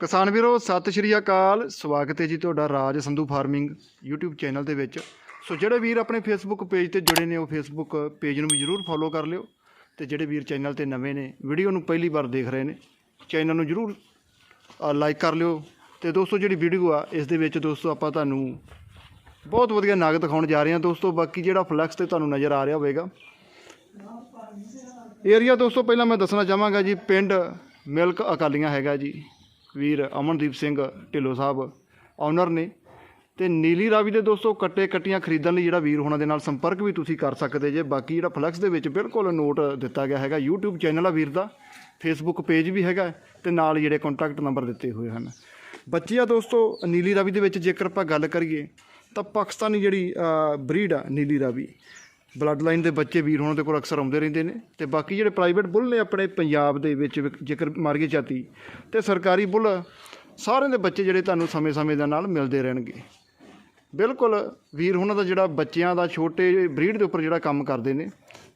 ਕਿਸਾਨ ਵੀਰੋ, ਸਤਿ ਸ਼੍ਰੀ ਅਕਾਲ। ਸਵਾਗਤ ਹੈ ਜੀ ਤੁਹਾਡਾ Raj Sandhu farming YouTube channel ਦੇ ਵਿੱਚ। ਸੋ ਜਿਹੜੇ ਵੀਰ ਆਪਣੇ Facebook ਪੇਜ ਤੇ ਜੁੜੇ ਨੇ, ਉਹ Facebook ਪੇਜ ਨੂੰ ਵੀ ਜਰੂਰ ਫੋਲੋ ਕਰ ਲਿਓ ਤੇ ਜਿਹੜੇ ਵੀਰ ਚੈਨਲ ਤੇ ਨਵੇਂ ਨੇ ਵੀਡੀਓ ਨੂੰ ਪਹਿਲੀ ਵਾਰ ਦੇਖ ਰਹੇ ਨੇ, ਚੈਨਲ ਨੂੰ ਜਰੂਰ ਲਾਈਕ ਕਰ ਲਿਓ। ਤੇ ਦੋਸਤੋ, ਜਿਹੜੀ ਵੀਡੀਓ ਆ, ਇਸ ਦੇ ਵਿੱਚ ਦੋਸਤੋ, ਆਪਾਂ ਤੁਹਾਨੂੰ ਬਹੁਤ ਵਧੀਆ ਨਗ ਦਿਖਾਉਣ ਜਾ ਰਹੇ ਹਾਂ। ਦੋਸਤੋ, ਬਾਕੀ ਜਿਹੜਾ ਫਲੈਕਸ ਤੇ ਤੁਹਾਨੂੰ ਨਜ਼ਰ ਆ ਰਿਹਾ ਹੋਵੇਗਾ। ਏਰੀਆ ਦੋਸਤੋ, ਪਹਿਲਾਂ ਮੈਂ ਦੱਸਣਾ ਚਾਹਾਂਗਾ ਜੀ, ਪਿੰਡ ਮਿਲਕ ਅਕਾਲੀਆਂ ਹੈਗਾ ਜੀ। ਵੀਰ ਅਮਨਦੀਪ ਸਿੰਘ ਢਿੱਲੋਂ ਸਾਹਿਬ ਓਨਰ ਨੇ। ਤੇ ਨੀਲੀ ਰਾਵੀ ਦੇ ਦੋਸਤੋ, ਕੱਟੇ ਕੱਟੀਆਂ ਖਰੀਦਣ ਲਈ ਜਿਹੜਾ ਵੀਰ ਹੋਣਾ ਦੇ ਨਾਲ ਸੰਪਰਕ ਵੀ ਤੁਸੀਂ ਕਰ ਸਕਦੇ ਜੇ। ਬਾਕੀ ਜਿਹੜਾ ਫਲੈਕਸ ਦੇ ਵਿੱਚ ਬਿਲਕੁਲ ਨੋਟ ਦਿੱਤਾ ਗਿਆ ਹੈਗਾ YouTube ਚੈਨਲ ਆ ਵੀਰ ਦਾ, Facebook ਪੇਜ ਵੀ ਹੈਗਾ, ਤੇ ਨਾਲ ਹੀ ਜਿਹੜੇ ਕੰਟੈਕਟ ਨੰਬਰ ਦਿੱਤੇ ਹੋਏ ਹਨ। ਬੱਚੇ ਆ ਦੋਸਤੋ, ਨੀਲੀ ਰਾਵੀ ਦੇ ਵਿੱਚ ਜੇਕਰ ਆਪਾਂ ਗੱਲ ਕਰੀਏ, ਤਾਂ ਪਾਕਿਸਤਾਨੀ ਜਿਹੜੀ ਬਰੀਡ ਆ ਨੀਲੀ ਰਾਵੀ ਬਲੱਡ ਲਾਈਨ ਦੇ ਬੱਚੇ ਵੀਰ ਹੋਣ ਦੇ ਕੋਲ ਅਕਸਰ ਆਉਂਦੇ ਰਹਿੰਦੇ ਨੇ ਤੇ ਬਾਕੀ ਜਿਹੜੇ ਪ੍ਰਾਈਵੇਟ ਬੁੱਲ ਨੇ ਆਪਣੇ ਪੰਜਾਬ ਦੇ ਵਿੱਚ ਵਿਕ- ਜੇਕਰ ਮਾਰਗੇ ਚਾਤੀ ਤੇ ਸਰਕਾਰੀ ਬੁੱਲ ਸਾਰਿਆਂ ਦੇ ਬੱਚੇ ਜਿਹੜੇ ਤੁਹਾਨੂੰ ਸਮੇਂ-ਸਮੇਂ ਦੇ ਨਾਲ ਮਿਲਦੇ ਰਹਿਣਗੇ। ਬਿਲਕੁਲ ਵੀਰ ਹੋਣਾ ਦਾ ਜਿਹੜਾ ਬੱਚਿਆਂ ਦਾ ਛੋਟੇ ਬਰੀਡ ਦੇ ਉੱਪਰ ਜਿਹੜਾ ਕੰਮ ਕਰਦੇ ਨੇ,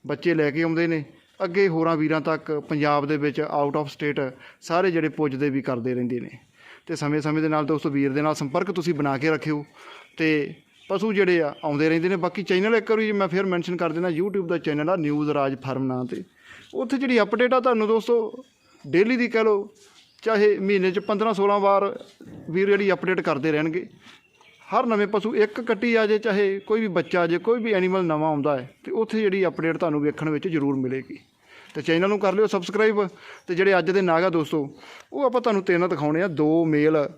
ਬੱਚੇ ਲੈ ਕੇ ਆਉਂਦੇ ਨੇ, ਅੱਗੇ ਹੋਰਾਂ ਵੀਰਾਂ ਤੱਕ ਪੰਜਾਬ ਦੇ ਵਿੱਚ ਆਊਟ ਆਫ ਸਟੇਟ ਸਾਰੇ ਜਿਹੜੇ ਪੁੱਜਦੇ ਵੀ ਕਰਦੇ ਰਹਿੰਦੇ ਨੇ। ਤੇ ਸਮੇਂ-ਸਮੇਂ ਦੇ ਨਾਲ ਤਾਂ ਉਸ ਵੀਰ ਦੇ ਨਾਲ ਸੰਪਰਕ ਤੁਸੀਂ ਬਣਾ ਕੇ ਰੱਖਿਓ ਤੇ ਪਸ਼ੂ ਜਿਹੜੇ ਆ, ਆਉਂਦੇ ਰਹਿੰਦੇ ਨੇ। ਬਾਕੀ ਚੈਨਲ ਇੱਕ ਵਾਰੀ ਮੈਂ ਫਿਰ ਮੈਂਸ਼ਨ ਕਰ ਦਿੰਦਾ, YouTube ਦਾ ਚੈਨਲ ਆ ਨਿਊਜ਼ ਰਾਜ ਫਾਰਮ ਨਾਂ ਤੇ। ਉੱਥੇ ਜਿਹੜੀ ਅਪਡੇਟ ਆ ਤੁਹਾਨੂੰ ਦੋਸਤੋ ਡੇਲੀ ਦੀ ਕਹਿ ਲਓ, ਚਾਹੇ ਮਹੀਨੇ 'ਚ 15 16 ਵਾਰ ਵੀਰ ਜਿਹੜੀ ਅਪਡੇਟ ਕਰਦੇ ਰਹਿਣਗੇ। ਹਰ ਨਵੇਂ ਪਸ਼ੂ ਇੱਕ ਕੱਟੀ ਆ ਜੇ, ਚਾਹੇ ਕੋਈ ਵੀ ਬੱਚਾ ਆ ਜੇ, ਕੋਈ ਵੀ ਐਨੀਮਲ ਨਵਾਂ ਆਉਂਦਾ ਹੈ, ਤੇ ਉੱਥੇ ਜਿਹੜੀ ਅਪਡੇਟ ਤੁਹਾਨੂੰ ਵੇਖਣ ਵਿੱਚ ਜ਼ਰੂਰ ਮਿਲੇਗੀ। ਤੇ ਚੈਨਲ ਨੂੰ ਕਰ ਲਿਓ ਸਬਸਕ੍ਰਾਈਬ ਤੇ ਜਿਹੜੇ ਅੱਜ ਦੇ ਨਾਗ ਦੋਸਤੋ, ਉਹ ਆਪਾਂ ਤੁਹਾਨੂੰ ਤਿੰਨ ਦਿਖਾਉਣੇ ਆ। ਦੋ ਮੇਲ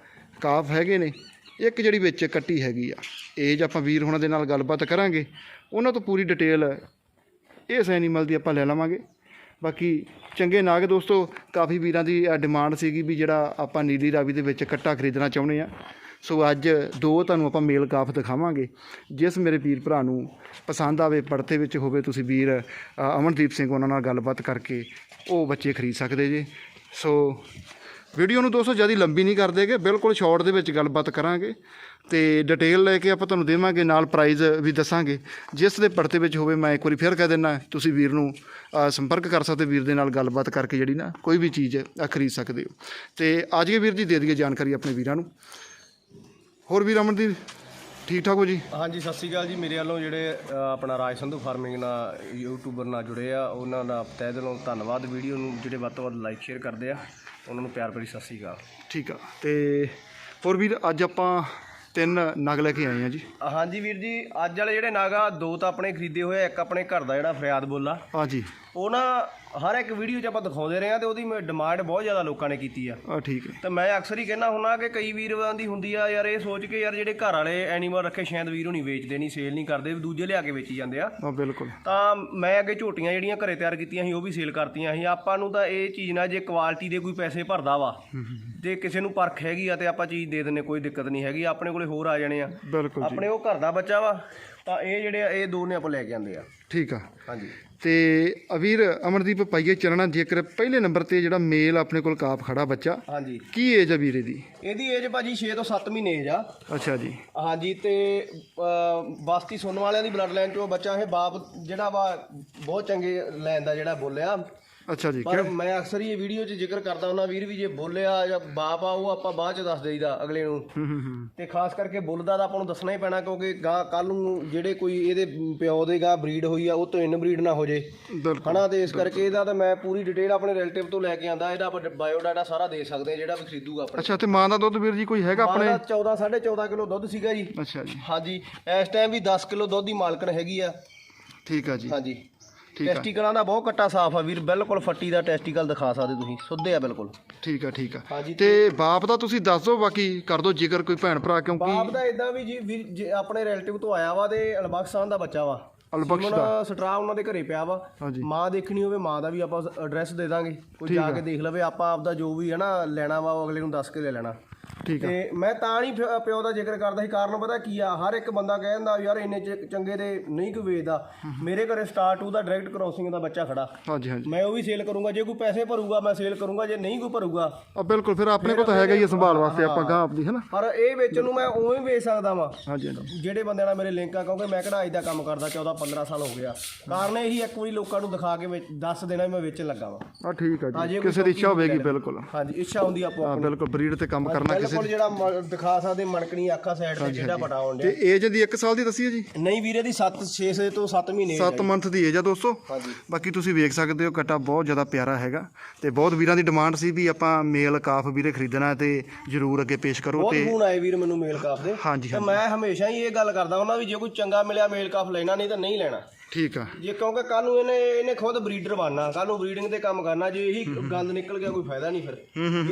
ਕਾਫ ਹੈਗੇ ਨੇ। ਇੱਕ ਜਿਹੜੀ ਵਿੱਚ ਕੱਟੀ ਹੈਗੀ ਆ ਏਜ ਆਪਾਂ ਵੀਰ ਹੋਣਾ ਦੇ ਨਾਲ ਗੱਲਬਾਤ ਕਰਾਂਗੇ, ਉਹਨਾਂ ਤੋਂ ਪੂਰੀ ਡਿਟੇਲ ਇਸ ਐਨੀਮਲ ਦੀ ਆਪਾਂ ਲੈ ਲਵਾਂਗੇ। ਬਾਕੀ ਚੰਗੇ ਨਾਗ ਦੋਸਤੋ, ਕਾਫੀ ਵੀਰਾਂ ਦੀ ਡਿਮਾਂਡ ਸੀਗੀ ਵੀ ਜਿਹੜਾ ਆਪਾਂ ਨੀਲੀ ਰਾਵੀ ਦੇ ਵਿੱਚ ਕੱਟਾ ਖਰੀਦਣਾ ਚਾਹੁੰਦੇ ਆ। ਸੋ ਅੱਜ ਦੋ ਤੁਹਾਨੂੰ ਆਪਾਂ ਮੇਲ ਕਾਫ ਦਿਖਾਵਾਂਗੇ। ਜਿਸ ਮੇਰੇ ਵੀਰ ਭਰਾ ਨੂੰ ਪਸੰਦ ਆਵੇ ਪੜਤੇ ਵਿੱਚ ਹੋਵੇ, ਤੁਸੀਂ ਵੀਰ ਅਮਨਦੀਪ ਸਿੰਘ ਉਹਨਾਂ ਨਾਲ ਗੱਲਬਾਤ ਕਰਕੇ ਉਹ ਬੱਚੇ ਖਰੀਦ ਸਕਦੇ ਜੇ। ਸੋ ਵੀਡੀਓ ਨੂੰ ਦੋਸਤੋ ਜ਼ਿਆਦਾ ਲੰਬੀ ਨਹੀਂ ਕਰਦੇਗੇ ਬਿਲਕੁਲ ਸ਼ਾਰਟ ਦੇ ਵਿੱਚ ਗੱਲਬਾਤ ਕਰਾਂਗੇ ਤੇ ਡਿਟੇਲ ਲੈ ਕੇ ਆਪਾਂ ਤੁਹਾਨੂੰ ਦੇਵਾਂਗੇ, ਨਾਲ ਪ੍ਰਾਈਜ਼ ਵੀ ਦੱਸਾਂਗੇ। ਜਿਸ ਦੇ ਪੜਤੇ ਵਿੱਚ ਹੋਵੇ ਮੈਂ ਇੱਕ ਵਾਰੀ ਫਿਰ ਕਹਿ ਦਿੰਦਾ, ਤੁਸੀਂ ਵੀਰ ਨੂੰ ਸੰਪਰਕ ਕਰ ਸਕਦੇ ਵੀਰ ਦੇ ਨਾਲ ਗੱਲਬਾਤ ਕਰਕੇ ਜਿਹੜੀ ਨਾ ਕੋਈ ਵੀ ਚੀਜ਼ ਖਰੀਦ ਸਕਦੇ ਹੋ। ਤੇ ਅੱਜ ਕੇ ਵੀਰ ਜੀ ਦੇ ਦਈਏ ਜਾਣਕਾਰੀ ਆਪਣੇ ਵੀਰਾਂ ਨੂੰ। ਹੋਰ ਵੀਰ ਅਮਨਦੀਪ? ਠੀਕ ਠਾਕ ਹੋ ਜੀ? ਹਾਂਜੀ ਸਤਿ ਸ਼੍ਰੀ ਅਕਾਲ ਜੀ। ਮੇਰੇ ਵੱਲੋਂ ਜਿਹੜੇ ਅ, ਆਪਣਾ ਰਾਜ ਸੰਧੂ ਫਾਰਮਿੰਗ ਨਾਲ ਯੂਟਿਊਬਰ ਨਾਲ ਜੁੜੇ ਆ ਉਹਨਾਂ ਦਾ ਤਹਿ ਦਿਲੋਂ ਧੰਨਵਾਦ। ਵੀਡੀਓ ਨੂੰ ਜਿਹੜੇ ਵੱਧ ਤੋਂ ਵੱਧ ਲਾਈਕ ਸ਼ੇਅਰ ਕਰਦੇ ਆ ਉਹਨਾਂ ਨੂੰ ਪਿਆਰ ਭਰੀ ਸਤਿ ਸ਼੍ਰੀ ਅਕਾਲ। ਠੀਕ ਆ। ਤੇ ਹੋਰ ਵੀਰ ਅੱਜ ਆਪਾਂ ਤਿੰਨ ਨਗ ਲੈ ਕੇ ਆਏ ਆ ਜੀ। ਹਾਂਜੀ ਵੀਰ ਜੀ ਅੱਜ ਵਾਲੇ ਜਿਹੜੇ ਨਾਗਾ ਦੋ ਤਾਂ ਆਪਣੇ ਖਰੀਦੇ ਹੋਏ ਆ, ਇੱਕ ਆਪਣੇ ਘਰ ਦਾ ਜਿਹੜਾ ਫਰਿਆਦ ਬੋਲਾ। ਹਾਂਜੀ ਉਹ ਨਾ ਹਰ ਇੱਕ ਵੀਡੀਓ 'ਚ ਆਪਾਂ ਦਿਖਾਉਂਦੇ ਰਹੇ ਆ ਤੇ ਉਹਦੀ ਡਿਮਾਂਡ ਬਹੁਤ ਜ਼ਿਆਦਾ ਲੋਕਾਂ ਨੇ ਕੀਤੀ ਆ। ਆ ਠੀਕ ਹੈ। ਤੇ ਮੈਂ ਅਕਸਰ ਹੀ ਕਹਿਣਾ ਹੁੰਨਾ ਕਿ ਕਈ ਵੀਰਾਂ ਦੀ ਹੁੰਦੀ ਆ ਯਾਰ ਇਹ ਸੋਚ ਕੇ ਯਾਰ ਜਿਹੜੇ ਘਰ ਵਾਲੇ ਐਨੀਮਲ ਰੱਖੇ ਸ਼ਾਇਦ ਵੀਰ ਹੁਣੀ ਵੇਚਦੇ ਨਹੀਂ ਸੇਲ ਨਹੀਂ ਕਰਦੇ ਦੂਜੇ ਲਿਆ ਕੇ ਵੇਚੀ ਜਾਂਦੇ ਆ। ਆ ਬਿਲਕੁਲ। ਤਾਂ ਮੈਂ ਅੱਗੇ ਝੋਟੀਆਂ ਜਿਹੜੀਆਂ ਘਰੇ ਤਿਆਰ ਕੀਤੀਆਂ ਸੀ ਉਹ ਵੀ ਸੇਲ ਕਰਤੀਆਂ ਸੀ। ਆਪਾਂ ਨੂੰ ਤਾਂ ਇਹ ਚੀਜ਼ ਨਾਲ ਜੇ ਕੁਆਲਿਟੀ ਦੇ ਕੋਈ ਪੈਸੇ ਭਰਦਾ ਵਾ ਤੇ ਕਿਸੇ ਨੂੰ ਪਰਖ ਹੈਗੀ ਆ ਤੇ ਆਪਾਂ ਚੀਜ਼ ਦੇ ਦਿੰਨੇ ਕੋਈ ਦਿੱਕਤ ਨਹੀਂ ਹੈਗੀ। ਆਪਣੇ ਕੋਲੇ ਹੋਰ ਆ ਜਾਣੇ ਆ। ਬਿਲਕੁਲ ਜੀ। ਆਪਣੇ ਉਹ ਘਰ ਦਾ ਬੱਚਾ ਵਾ ਤਾਂ ਇਹ ਜਿਹੜੇ ਆ ਇਹ ਦੋ ਨੇ ਆਪਾਂ ਲੈ ਕੇ ਆਂਦੇ ਆ। ਠੀਕ ਆ। ਹਾਂਜੀ। ਤੇ ਅਵੀਰ ਅਮਰਦੀਪ ਪਾਈਏ ਚੱਲਣਾ ਜੇਕਰ ਪਹਿਲੇ ਨੰਬਰ ਤੇ ਜਿਹੜਾ ਮੇਲ ਆਪਣੇ ਕੋਲ ਕਾਪ ਖੜਾ ਬੱਚਾ ਹਾਂਜੀ। ਕੀ ਏਜ ਆ ਵੀਰੇ ਦੀ? ਇਹਦੀ ਏਜ ਭਾਜੀ 6 ਤੋਂ 7 ਮਹੀਨੇ ਏਜ ਆ। ਅੱਛਾ ਜੀ। ਹਾਂਜੀ ਤੇ ਬਾਸਤੀ ਸੁਣਨ ਵਾਲਿਆਂ ਦੀ ਬਲੱਡ ਲਾਈਨ ਚੋਂ ਬੱਚਾ ਇਹ ਬਾਪ ਜਿਹੜਾ ਵਾ ਬਹੁਤ ਚੰਗੇ ਲਾਈਨ ਦਾ ਜਿਹੜਾ ਬੋਲਿਆ। ਅੱਛਾ ਜੀ ਪਰ ਮੈਂ ਅਕਸਰ ਹੀ ਇਹ ਵੀਡੀਓ 'ਚ ਜ਼ਿਕਰ ਕਰਦਾ ਹੁੰਦਾ ਵੀਰ ਵੀ ਜੇ ਬੋਲਿਆ ਜਾਂ ਬਾਪ ਆ ਉਹ ਆਪਾਂ ਬਾਅਦ 'ਚ ਦੱਸ ਦੇਈਦਾ ਅਗਲੇ ਨੂੰ। ਤੇ ਖਾਸ ਕਰਕੇ ਬੁੱਲਦਾ ਤਾਂ ਆਪਾਂ ਨੂੰ ਦੱਸਣਾ ਹੀ ਪੈਣਾ ਕਿਉਂਕਿ ਗਾਂ ਕੱਲ ਨੂੰ ਜਿਹੜੇ ਕੋਈ ਇਹਦੇ ਪਿਓ ਦੇ ਗਾਂ ਬਰੀਡ ਹੋਈ ਆ ਉਹ ਤੋਂ ਇਨ ਬਰੀਡ ਨਾ ਹੋ ਜੇ। ਹਨਾ ਤੇ ਇਸ ਕਰਕੇ ਇਹਦਾ ਤਾਂ ਮੈਂ ਪੂਰੀ ਡਿਟੇਲ ਆਪਣੇ ਰਿਲੇਟਿਵ ਤੋਂ ਲੈ ਕੇ ਆਂਦਾ ਇਹਦਾ ਆਪਾਂ ਬਾਇਓ ਡਾਟਾ ਸਾਰਾ ਦੇ ਸਕਦੇ ਆ ਜਿਹੜਾ ਵੀ ਖਰੀਦੂਗਾ ਆਪਣੇ। ਅੱਛਾ ਤੇ ਮਾਂ ਦਾ ਦੁੱਧ ਵੀਰ ਜੀ ਕੋਈ ਹੈਗਾ ਆਪਣੇ? ਮਾਂ ਦਾ 14 14.5 ਕਿਲੋ ਦੁੱਧ ਸੀਗਾ ਜੀ। ਅੱਛਾ ਜੀ। ਹਾਂਜੀ ਇਸ ਟਾਈਮ ਵੀ 10 ਕਿਲੋ ਦੁੱਧ ਦੀ ਮਾਲਕਣ ਹੈਗੀ ਆ। ਠੀਕ ਆ ਜੀ। ਹਾਂਜੀ। ਠੀਕ ਆ। ਟੈਸਟੀਕਲਾਂ ਦਾ ਬਹੁਤ ਕੱਟਾ ਸਾਫ਼ ਆ ਵੀਰ ਬਿਲਕੁਲ ਫੱਟੀ ਦਾ ਟੈਸਟੀਕਲ ਦਿਖਾ ਸਕਦੇ ਤੁਸੀਂ ਸੁੱਧੇ ਆ ਬਿਲਕੁਲ। ਠੀਕ ਆ ਠੀਕ ਆ। ਹਾਂਜੀ ਤੇ ਬਾਪ ਦਾ ਤੁਸੀਂ ਦੱਸ ਦਿਓ ਬਾਕੀ ਕਰ ਦਿਓ ਜ਼ਿਕਰ ਕੋਈ ਭੈਣ ਭਰਾ ਕਿਉਂਕਿ ਬਾਪ ਦਾ ਇਦਾਂ ਵੀ ਜੀ ਵੀਰ ਜੇ ਆਪਣੇ ਰਿਲੇਟਿਵ ਤੋਂ ਆਇਆ ਵਾ ਤੇ ਅਲਬਖਸ਼ਾਨ ਦਾ ਬੱਚਾ ਵਾ। ਅਲਬਖਸ਼ ਹੁਣ ਦਾ। ਸਟਰਾ ਉਹਨਾਂ ਦੇ ਘਰੇ ਪਿਆ ਵਾ। ਹਾਂਜੀ। ਮਾਂ ਦੇਖਣੀ ਹੋਵੇ ਮਾਂ ਦਾ ਵੀ ਆਪਾਂ ਐਡਰੈਸ ਦੇ ਦਾਂਗੇ। ਕੋਈ ਜਾ ਕੇ ਦੇਖ ਲਵੇ ਆਪਾਂ ਆਪਦਾ ਜੋ ਵੀ ਹੈ ਨਾ ਲੈਣਾ ਵਾ ਉਹ ਅਗਲੇ ਨੂੰ ਦੱਸ ਕੇ ਲੈ ਲੈਣਾ। ਠੀਕ ਆ। ਤੇ ਮੈਂ ਤਾਂ ਨਹੀਂ ਪਿਓ- ਪਿਓ ਦਾ ਜ਼ਿਕਰ ਕਰਦਾ ਸੀ ਕਾਰਨ ਪਤਾ ਕੀ ਆ ਹਰ ਇੱਕ ਬੰਦਾ ਕਹਿੰਦਾ ਯਾਰ ਇੰਨੇ ਚ- ਚੰਗੇ ਦੇ ਨਹੀਂ ਕੋਈ ਵੇਚਦਾ। ਮੇਰੇ ਘਰੇ ਸਟਾਰ 2 ਦਾ ਡਾਇਰੈਕਟ ਕ੍ਰੋਸਿੰਗ ਦਾ ਬੱਚਾ ਖੜਾ। ਹਾਂਜੀ ਹਾਂਜੀ। ਮੈਂ ਉਹ ਵੀ ਸੇਲ ਕਰੂੰਗਾ ਜੇ ਕੋਈ ਪੈਸੇ ਭਰੂਗਾ ਮੈਂ ਸੇਲ ਕਰੂੰਗਾ ਜੇ ਨਹੀਂ ਕੋਈ ਭਰੂਗਾ। ਆ ਬਿਲਕੁਲ ਫਿਰ ਆਪਣੇ ਕੋਲ ਤਾਂ ਹੈਗਾ ਹੀ ਆ ਸੰਭਾਲ ਵਾਸਤੇ ਆਪਾਂ ਗਾਂ ਆਪਦੀ ਹੈ ਨਾ? ਪਰ ਇਹ ਵੇਚਣ ਨੂੰ ਮੈਂ ਉਵੇਂ ਹੀ ਵੇਚ ਸਕਦਾ ਵਾਂ। ਹਾਂਜੀ ਹਾਂਜੀ। ਜਿਹੜੇ ਬੰਦੇ ਨਾਲ ਮੇਰੇ ਲਿੰਕ ਆ ਕਿਉਂਕਿ ਮੈਂ ਕਢਾਈ ਦਾ ਕੰਮ ਕਰਦਾ 14 15 ਸਾਲ ਹੋ ਗਿਆ। ਕਾਰਨ ਇਹੀ ਇੱਕ ਵਾਰੀ ਲੋਕਾਂ ਨੂੰ ਦਿਖਾ ਕੇ ਵੇਚ- ਦੱਸ ਦੇਣਾ ਵੀ ਮੈਂ ਵੇਚਣ ਲੱਗਾ ਵਾਂ। ਆ ਠੀਕ ਆ ਹਾਂ, ਜੀ ਕਿਸੇ ਦੀ ਇੱਛਾ ਹੋਵੇਗੀ ਬਿਲਕੁਲ। ਹਾਂਜੀ ਇੱਛਾ ਹੁੰਦੀ ਆਪੋ ਆ ਬਿਲਕੁਲ ਬਰੀਡ ਤੇ ਕੰਮ ਕਰਨਾ ਕਿਸੇ ਬਿਲਕੁਲ ਜਿਹੜਾ ਮ- ਦਿਖਾ ਸਕਦੇ ਮਣਕਣੀ ਅੱਖਾਂ ਸਾਈਡ ਤੇ ਜਿਹੜਾ ਬਟਾ ਆਉਣ ਤੇ ਏਜ ਦੀ 1 ਸਾਲ ਦੀ ਦੱਸੀ ਹੈ ਜੀ? ਨਹੀਂ ਵੀਰੇ ਦੀ 7 6 ਤੋਂ 7 ਮਹੀਨੇ 7 ਮੰਥ ਦੀ ਏਜ ਆ ਦੋਸਤੋ? ਹਾਂਜੀ। ਬਾਕੀ ਤੁਸੀਂ ਵੇਖ ਸਕਦੇ ਹੋ ਕਟਾ ਬਹੁਤ ਜ਼ਿਆਦਾ ਪਿਆਰਾ ਹੈਗਾ। ਤੇ ਬਹੁਤ ਵੀਰਾਂ ਦੀ ਡਿਮਾਂਡ ਸੀ ਵੀ ਆਪਾਂ ਮੇਲ ਕਾਫ ਵੀਰੇ ਖਰੀਦਣਾ ਹੈ ਤੇ ਜਰੂਰ ਅੱਗੇ ਪੇਸ਼ ਕਰੋ ਬਹੁਤ ਤੇ ਫੋਨ ਆਏ ਵੀਰ ਮੈਨੂੰ ਮੇਲ ਕਾਫ ਦੇ। ਹਾਂਜੀ ਤੇ ਹਾਂਜੀ। ਮੈਂ ਹਮੇਸ਼ਾ ਹੀ ਇਹ ਗੱਲ ਕਰਦਾ ਹੁੰਦਾ ਵੀ ਜੇ ਕੋਈ ਚੰਗਾ ਮਿਲਿਆ ਮੇਲ ਕਾਫ ਲੈਣਾ ਨਹੀਂ ਤਾਂ ਨਹੀਂ ਲੈਣਾ। ਠੀਕ ਆ। ਜੇ ਕਿਉਂਕਿ ਕੱਲ ਨੂੰ ਇਹਨੇ ਇਹਨੇ ਖੁਦ ਬਰੀਡਰ ਬਣਨਾ ਕੱਲ ਨੂੰ ਬਰੀਡਿੰਗ ਤੇ ਕੰਮ ਕਰਨਾ ਜੇ ਇਹੀ ਗੰਦ ਨਿਕਲ ਗਿਆ ਕੋਈ ਫਾਇਦਾ ਨਹੀਂ ਫਿਰ।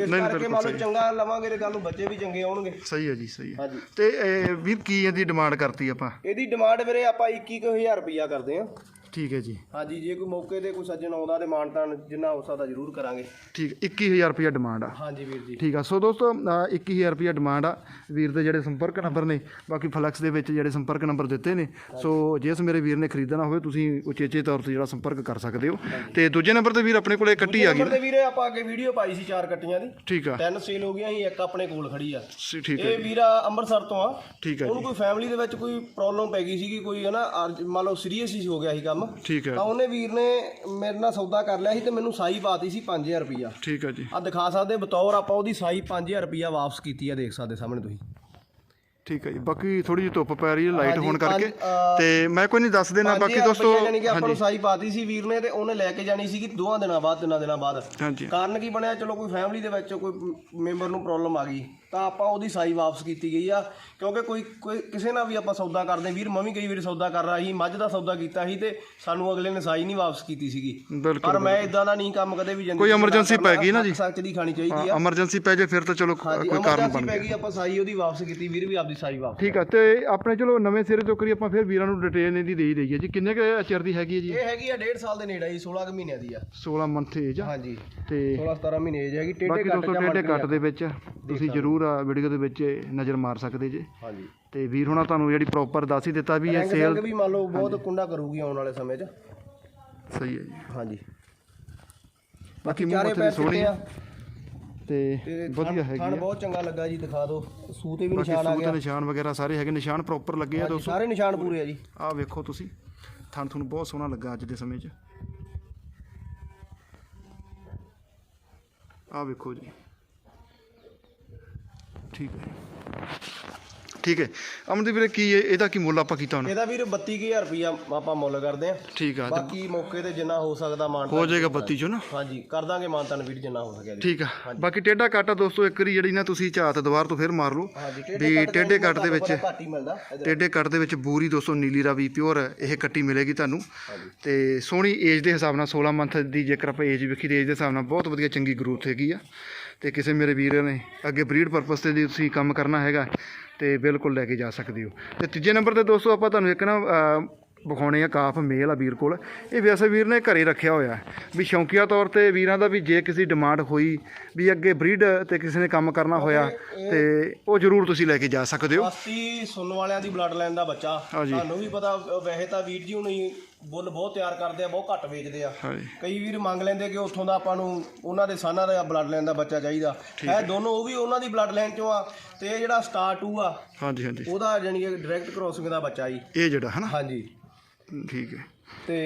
ਇਸ ਕਰਕੇ ਮੰਨ ਲਓ ਚੰਗਾ ਲਵਾਂਗੇ ਤੇ ਕੱਲ ਨੂੰ ਬੱਚੇ ਵੀ ਚੰਗੇ ਆਉਣਗੇ। ਸਹੀ ਹੈ ਜੀ ਸਹੀ ਹੈ ਹਾਂਜੀ। ਤੇ ਇਹ ਵੀਰ ਕੀ ਇਹਦੀ ਡਿਮਾਂਡ ਕਰਤੀ ਆਪਾਂ? ਇਹਦੀ ਡਿਮਾਂਡ ਵੀਰੇ ਆਪਾਂ 21000 ਰੁਪਿਆ ਕਰਦੇ ਹਾਂ। ਠੀਕ ਹੈ ਜੀ। ਹਾਂਜੀ ਜੇ ਕੋਈ ਮੌਕੇ ਤੇ ਕੋਈ ਸੱਜਣ ਆਉਂਦਾ ਤੇ ਮਾਨਤਾਨ ਜਿੰਨਾ ਹੋ ਸਕਦਾ ਜ਼ਰੂਰ ਕਰਾਂਗੇ। ਠੀਕ 21000 ਰੁਪਇਆ ਡਿਮਾਂਡ ਆ। ਹਾਂਜੀ ਵੀਰ ਜੀ। ਠੀਕ ਆ ਸੋ ਦੋਸਤੋ ਅ, 21000 ਰੁਪਇਆ ਡਿਮਾਂਡ ਆ। ਵੀਰ ਦੇ ਜਿਹੜੇ ਸੰਪਰਕ ਨੰਬਰ ਨੇ ਬਾਕੀ ਫਲੈਕਸ ਦੇ ਵਿੱਚ ਜਿਹੜੇ ਸੰਪਰਕ ਨੰਬਰ ਦਿੱਤੇ ਨੇ ਸੋ ਜਿਸ ਮੇਰੇ ਵੀਰ ਨੇ ਖਰੀਦਣਾ ਹੋਵੇ ਤੁਸੀਂ ਉਚੇਚੇ ਤੌਰ ਤੇ ਜਿਹੜਾ ਸੰਪਰਕ ਕਰ ਸਕਦੇ ਹੋ। ਤੇ ਦੂਜੇ ਨੰਬਰ ਤੇ ਵੀਰ ਆਪਣੇ ਕੋਲੇ ਕੱਟੀ ਆ ਗਈ ਨੰਬਰ ਤੇ ਵੀਰੇ ਆਪਾਂ ਅੱਗੇ ਵੀਡੀਓ ਪਾਈ ਸੀ ਚਾਰ ਕੱਟੀਆਂ ਦੀ। ਠੀਕ ਆ। ਤਿੰਨ ਸੇਲ ਹੋ ਗਈਆਂ ਸੀ ਇੱਕ ਆਪਣੇ ਕੋਲ ਖੜੀ ਆ। ਸੀ ਠੀਕ ਹੈ ਇਹ ਵੀਰਾ ਅੰਮ੍ਰਿਤਸਰ ਤੋਂ ਆ। ਠੀਕ ਹੈ ਉਹਨੂੰ ਕੋਈ ਫੈਮਿਲੀ ਦੇ ਵਿੱਚ ਕੋਈ ਪ੍ਰੋਬਲਮ ਪੈ ਗਈ ਸੀਗੀ ਕੋਈ ਹਨਾ ਅਰਜ- ਮੰਨ ਲਓ ਸੀਰੀਅਸ ਹੀ ਹੋ ਗਿਆ ਸੀ ਕੰਮ ਠੀਕ ਹੈ। ਤਾਂ ਉਹਨੇ ਵੀਰ ਨੇ ਮੇਰੇ ਨਾਲ ਸੌਦਾ ਕਰ ਲਿਆ ਸੀ ਤੇ ਮੈਨੂੰ ਸਾਈ ਪਾਤੀ ਸੀ 5000 ਰੁਪਈਆ। ਠੀਕ ਹੈ ਜੀ। ਆ ਦਿਖਾ ਸਕਦੇ ਬਤੌਰ ਆਪਾਂ ਉਹਦੀ ਸਾਈ 5000 ਰੁਪਈਆ ਵਾਪਸ ਕੀਤੀ ਆ ਦੇਖ ਸਕਦੇ ਸਾਹਮਣੇ ਤੁਸੀਂ। ਠੀਕ ਹੈ ਜੀ। ਬਾਕੀ ਥੋੜੀ ਜਿਹੀ ਧੁੱਪ ਪੈ ਰਹੀ ਹੈ ਲਾਈਟ ਹੋਣ ਕਰਕੇ। ਤੇ ਮੈਂ ਕੋਈ ਨਹੀਂ ਦੱਸ ਦੇਣਾ ਬਾਕੀ 5000 ਦੋਸਤੋ ਯਾਨੀ ਕਿ ਆਪਾਂ ਨੂੰ ਸਾਈ ਪਾਤੀ ਸੀ ਵੀਰ ਨੇ ਤੇ ਉਹਨੇ ਲੈ ਕੇ ਜਾਣੀ ਸੀਗੀ ਦੋਹਾਂ ਦਿਨਾਂ ਬਾਅਦ ਤਿੰਨਾਂ ਦਿਨਾਂ ਬਾਅਦ। ਕਾਰਨ ਕੀ ਬਣਿਆ? ਚਲੋ ਕੋਈ ਫੈਮਿਲੀ ਦੇ ਵਿੱਚ ਕੋਈ ਮੈਂਬਰ ਨੂੰ ਪ੍ਰੋਬਲਮ ਆ ਗਈ। ਤਾਂ ਆਪਾਂ ਉਹਦੀ ਸਾਈ ਵਾਪਸ ਕੀਤੀ ਗਈ ਆ ਕਿਉਂਕਿ ਕੋਈ ਕੋਈ ਕਿਸੇ ਨਾਲ ਵੀ ਆਪਾਂ ਸੌਦਾ ਕਰਦੇ ਵੀਰ ਮੈਂ ਵੀ ਕਈ ਵਾਰੀ ਸੌਦਾ ਕਰ ਰਹਾ ਸੀ ਮੱਝ ਦਾ ਸੌਦਾ ਕੀਤਾ ਸੀ ਤੇ ਸਾਨੂੰ ਅਗਲੇ ਨੇ ਸਾਈ ਨਹੀਂ ਵਾਪਸ ਕੀਤੀ ਸੀਗੀ। ਪਰ ਮੈਂ ਇਦਾਂ ਦਾ ਨਹੀਂ ਕੰਮ ਕਦੇ ਵੀ ਜ਼ਿੰਦਗੀ ਕੋਈ ਕਰਨਾ। ਪੈ ਗਈ ਨਾ ਜੀ? ਸੱਚ ਦੀ ਖਾਣੀ ਚਾਹੀਦੀ ਆ। ਐਮਰਜੈਂਸੀ ਪੈ ਜੇ ਫਿਰ ਤਾਂ ਚਲੋ ਕੋਈ ਕਾਰਨ ਬਣ ਪੈ ਗਿਆ। ਗਈ ਆਪਾਂ ਸਾਈ ਉਹਦੀ ਵਾਪਸ ਕੀਤੀ ਵੀਰ ਵੀ ਆਪਦੀ ਸਾਈ ਵਾਪਸ ਠੀਕ ਆ ਤੇ ਆਪਣੇ ਚਲੋ ਨਵੇਂ ਸਿਰੇ ਤੋਂ ਕਰੀ ਆਪਾਂ ਫਿਰ ਵੀਰਾਂ ਨੂੰ ਡਿਟੇਲ ਇਹਦੀ ਦੇ ਹੀ ਦਈਏ ਜੀ। ਕਿੰਨੇ ਕੁ ਚਿਰ ਦੀ ਹੈਗੀ ਹੈ ਜੀ? ਇਹ ਹੈਗੀ ਆ 1.5 ਸਾਲ ਦੇ ਨੇੜੇ ਹੀ 16 ਕੁ ਮਹੀਨਿਆਂ ਦੀ ਆ। 16 ਮੰਥ ਏਜ ਆ। ਹਾਂਜੀ। ਤੇ 16 17 ਮਹੀਨੇ ਏਜ ਹੈਗੀ ਟੇਡੇ ਕੱਟ ਜਾਂ ਟੇਡੇ ਕੱਟ ਦੇ ਵਿੱਚ ਤੁਸੀਂ ਜਰੂਰ ਆ ਵੀਡੀਓ ਦੇ ਵਿੱਚ ਨਜ਼ਰ ਮਾਰ ਸਕਦੇ ਜੇ। ਹਾਂਜੀ। ਤੇ ਵੀਰ ਹੁਣਾਂ ਤੁਹਾਨੂੰ ਜਿਹੜੀ ਪ੍ਰੋਪਰ ਦੱਸ ਹੀ ਦਿੱਤਾ ਵੀ ਇਹ ਰੰਗ ਸੇਲ ਰੰਗ ਵੀ ਮੰਨ ਲਓ ਬਹੁਤ ਕੁੰਡਾ ਕਰੂਗੀ ਆਉਣ ਵਾਲੇ ਸਮੇਂ 'ਚ। ਸਹੀ ਹੈ ਜੀ। ਹਾਂਜੀ। ਬਾਕੀ ਮੂੰਹ ਚਾਰੇ ਪੈਰ ਦੀ ਸੋਹਣੀ ਚਿੱਟੇ ਆ। ਤੇ ਤੇ ਵਧੀਆ ਹੈਗੀ ਥਣ ਆ ਬਹੁਤ ਚੰਗਾ ਲੱਗਾ ਜੀ ਦਿਖਾ ਦਿਓ। ਸੂ ਤੇ ਵੀ ਬਾਕੀ ਨਿਸ਼ਾਨ ਆ ਸੂਤ ਗਿਆ। ਨਿਸ਼ਾਨ ਵਗੈਰਾ ਸਾਰੇ ਹੈਗੇ ਨਿਸ਼ਾਨ ਪ੍ਰੋਪਰ ਲੱਗੇ ਆ ਦੋਸਤੋ। ਸਾਰੇ ਨਿਸ਼ਾਨ ਪੂਰੇ ਆ ਜੀ। ਆਹ ਵੇਖੋ ਤੁਸੀਂ ਥਣ ਤੁਹਾਨੂੰ ਬਹੁਤ ਸੋਹਣਾ ਲੱਗਾ ਅੱਜ ਦੇ ਸਮੇਂ 'ਚ। ਆਹ ਵੇਖੋ ਜੀ। ਠੀਕ ਹੈ ਠੀਕ ਹੈ। ਅਮਨਦੀਪ ਵੀਰੇ ਕੀ ਹੈ ਇਹਦਾ ਕੀ ਮੁੱਲ ਆਪਾਂ ਕੀਤਾ ਹੁਣ? ਇਹਦਾ ਵੀਰ 32000 ਰੁਪਿਆ ਆਪਾਂ ਮੁੱਲ ਕਰਦੇ ਆ ਠੀਕ ਆ ਤੇ ਬਾਕੀ ਮੌਕੇ ਤੇ ਜਿੰਨਾ ਹੋ ਸਕਦਾ ਮਾਨ ਹੋ ਜਾਏਗਾ 32 ਚੋਂ ਨਾ? ਹਾਂਜੀ ਕਰ ਦਾਂਗੇ ਮਾਨਤਨ ਵੀਰ ਜਿੰਨਾ ਹੋ ਸਕਿਆ ਜੀ। ਠੀਕ ਆ। ਬਾਕੀ ਟੇਢਾ ਕੱਟ ਦੋਸਤੋ ਇੱਕ ਵਾਰੀ ਜਿਹੜੀ ਨਾ ਤੁਸੀਂ ਝਾਤ ਦੁਬਾਰ ਤੋਂ ਫਿਰ ਮਾਰ ਲਓ। ਹਾਂਜੀ ਵੀ ਟੇਢੇ ਕੱਟ ਦੇ ਵਿੱਚ ਘੱਟ ਹੀ ਮਿਲਦਾ ਇਹਦੇ- ਟੇਢੇ ਕੱਟ ਦੇ ਵਿੱਚ ਬੂਰੀ ਦੋਸਤੋ ਨੀਲੀ ਰਾਵੀ ਪਿਓਰ ਇਹ ਕੱਟੀ ਮਿਲੇਗੀ ਤੁਹਾਨੂੰ। ਤੇ ਸੋਹਣੀ ਏਜ ਦੇ ਹਿਸਾਬ ਨਾਲ 16 ਮੰਥ ਦੀ ਜੇਕਰ ਆਪਾਂ ਏਜ ਵੇਖੀ ਤੇ ਏਜ ਦੇ ਹਿਸਾਬ ਨਾਲ ਬਹੁਤ ਵਧੀਆ ਚੰਗੀ ਗਰੋਥ ਹੈਗੀ ਆ। ਤੇ ਕਿਸੇ ਮੇਰੇ ਵੀਰ ਨੇ ਅੱਗੇ ਬਰੀਡ ਪਰਪਸ ਤੇ ਜੇ ਤੁਸੀਂ ਕੰਮ ਕਰਨਾ ਹੈਗਾ ਤੇ ਬਿਲਕੁਲ ਲੈ ਕੇ ਜਾ ਸਕਦੇ ਹੋ। ਤੇ ਤੀਜੇ ਨੰਬਰ ਤੇ ਦੋਸਤੋ ਆਪਾਂ ਤੁਹਾਨੂੰ ਇੱਕ ਨਾ ਵਿਖਾਉਣੇ ਆ ਕਾਫ ਮੇਲ ਆ ਵੀਰ ਕੋਲ। ਇਹ ਵੈਸੇ ਵੀਰ ਨੇ ਘਰੇ ਰੱਖਿਆ ਹੋਇਆ। ਵੀ ਸ਼ੌਂਕੀਆ ਤੌਰ ਤੇ ਵੀਰਾਂ ਦਾ ਵੀ ਜੇ ਕਿਸੇ ਡਿਮਾਂਡ ਹੋਈ ਵੀ ਅੱਗੇ ਬਰੀਡ ਤੇ ਕਿਸੇ ਨੇ ਕੰਮ ਕਰਨਾ ਹੋਇਆ ਤੇ ਉਹ ਜ਼ਰੂਰ ਤੁਸੀਂ ਲੈ ਕੇ ਜਾ ਸਕਦੇ ਹੋ। ਬਸਤੀ ਸੁਣਨ ਵਾਲਿਆਂ ਦੀ ਬਲੱਡ ਲਾਈਨ ਦਾ ਬੱਚਾ। ਤੁਹਾਨੂੰ ਵੀ ਪਤਾ ਵੈਸੇ ਤਾਂ ਵੀਰ ਜੀ ਹੁਣੀ ਬੁੱਲ ਬਹੁਤ ਤਿਆਰ ਕਰਦੇ ਆ ਬਹੁਤ ਘੱਟ ਵੇਚਦੇ ਆ। ਹਾਂਜੀ। ਕਈ ਵੀਰ ਮੰਗ ਲੈਂਦੇ ਕਿ ਉੱਥੋਂ ਦਾ ਆਪਾਂ ਨੂੰ ਉਹਨਾਂ ਦੇ ਸਾਨਾਂ ਦਾ ਬਲੱਡ ਲਾਈਨ ਦਾ ਬੱਚਾ ਚਾਹੀਦਾ। ਹੈ। ਦੋਨੋਂ ਉਹ ਵੀ ਉਹਨਾਂ ਦੀ ਬਲੱਡ ਲਾਈਨ ਚੋਂ ਆ ਤੇ ਇਹ ਜਿਹੜਾ ਸਟਾਰ 2 ਆ ਹਾਂਜੀ ਹਾਂਜੀ। ਉਹਦਾ ਜਾਨੀ ਕਿ ਡਾਇਰੈਕਟ ਕ੍ਰੋਸਿੰਗ ਦਾ ਬੱਚਾ ਜੀ। ਇਹ ਜਿਹੜਾ ਹਨਾ? ਹਾਂਜੀ। ਠੀਕ ਹੈ। ਤੇ